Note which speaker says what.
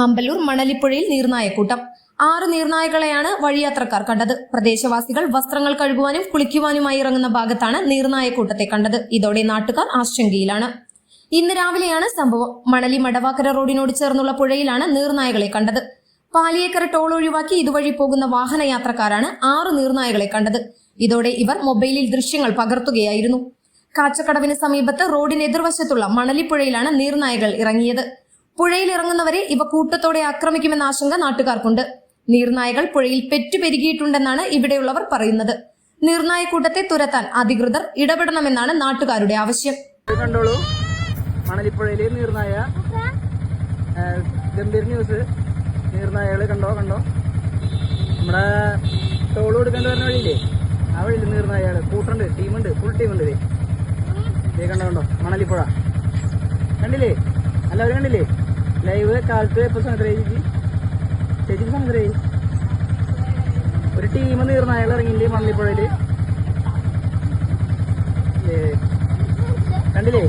Speaker 1: ആമ്പല്ലൂർ മണലിപ്പുഴയിൽ നീർനായക്കൂട്ടം. ആറ് നീർനായകളെയാണ് വഴിയാത്രക്കാർ കണ്ടത്. പ്രദേശവാസികൾ വസ്ത്രങ്ങൾ കഴുകുവാനും കുളിക്കുവാനുമായി ഇറങ്ങുന്ന ഭാഗത്താണ് നീർനായക്കൂട്ടത്തെ കണ്ടത്. ഇതോടെ നാട്ടുകാർ ആശങ്കയിലാണ്. ഇന്ന് രാവിലെയാണ് സംഭവം. മണലി മടവാക്കര റോഡിനോട് ചേർന്നുള്ള പുഴയിലാണ് നീർനായകളെ കണ്ടത്. പാലിയേക്കര ടോൾ ഒഴിവാക്കി ഇതുവഴി പോകുന്ന വാഹനയാത്രക്കാരാണ് ആറ് നീർനായകളെ കണ്ടത്. ഇതോടെ ഇവർ മൊബൈലിൽ ദൃശ്യങ്ങൾ പകർത്തുകയായിരുന്നു. കാച്ചക്കടവിന് സമീപത്ത് റോഡിന് എതിർവശത്തുള്ള മണലിപ്പുഴയിലാണ് നീർനായകൾ ഇറങ്ങിയത്. പുഴയിൽ ഇറങ്ങുന്നവരെ ഇവ കൂട്ടത്തോടെ ആക്രമിക്കുമെന്ന ആശങ്ക നാട്ടുകാർക്കുണ്ട്. നീർനായകൾ പുഴയിൽ പെറ്റുപെരുകിയിട്ടുണ്ടെന്നാണ് ഇവിടെയുള്ളവർ പറയുന്നത്. നീർനായ കൂട്ടത്തെ തുരത്താൻ അധികൃതർ ഇടപെടണമെന്നാണ് നാട്ടുകാരുടെ ആവശ്യം.
Speaker 2: കണ്ടോളൂ. മണലിപ്പുഴയിലെ നീർനായ ഗംഭീർ ന്യൂസ്. നീർനായകൾ കണ്ടോ കണ്ടോ? നമ്മുടെ ടോൾ കൊടുക്കേണ്ട വരുന്ന വഴിയില്ലേ? ആ വഴിയിൽ നീർനായകൾ. കൂട്ടുണ്ട് ടീമുണ്ട് ഫുൾ ടീമുണ്ട് ഇതേ കണ്ടോ കണ്ടോ? മണലിപ്പുഴ. കണ്ടില്ലേ? എല്ലാവരും കണ്ടില്ലേ? ലൈവ് കാലത്ത് എപ്പോൾ സംഗ്രഹിച്ചു ചേച്ചി ചേച്ചിക്ക് സംഗ്രഹി ഒരു ടീം നീർനായകൾ ഇറങ്ങിയില്ലേ മണലിപ്പുഴയിൽ ഏ, കണ്ടില്ലേ?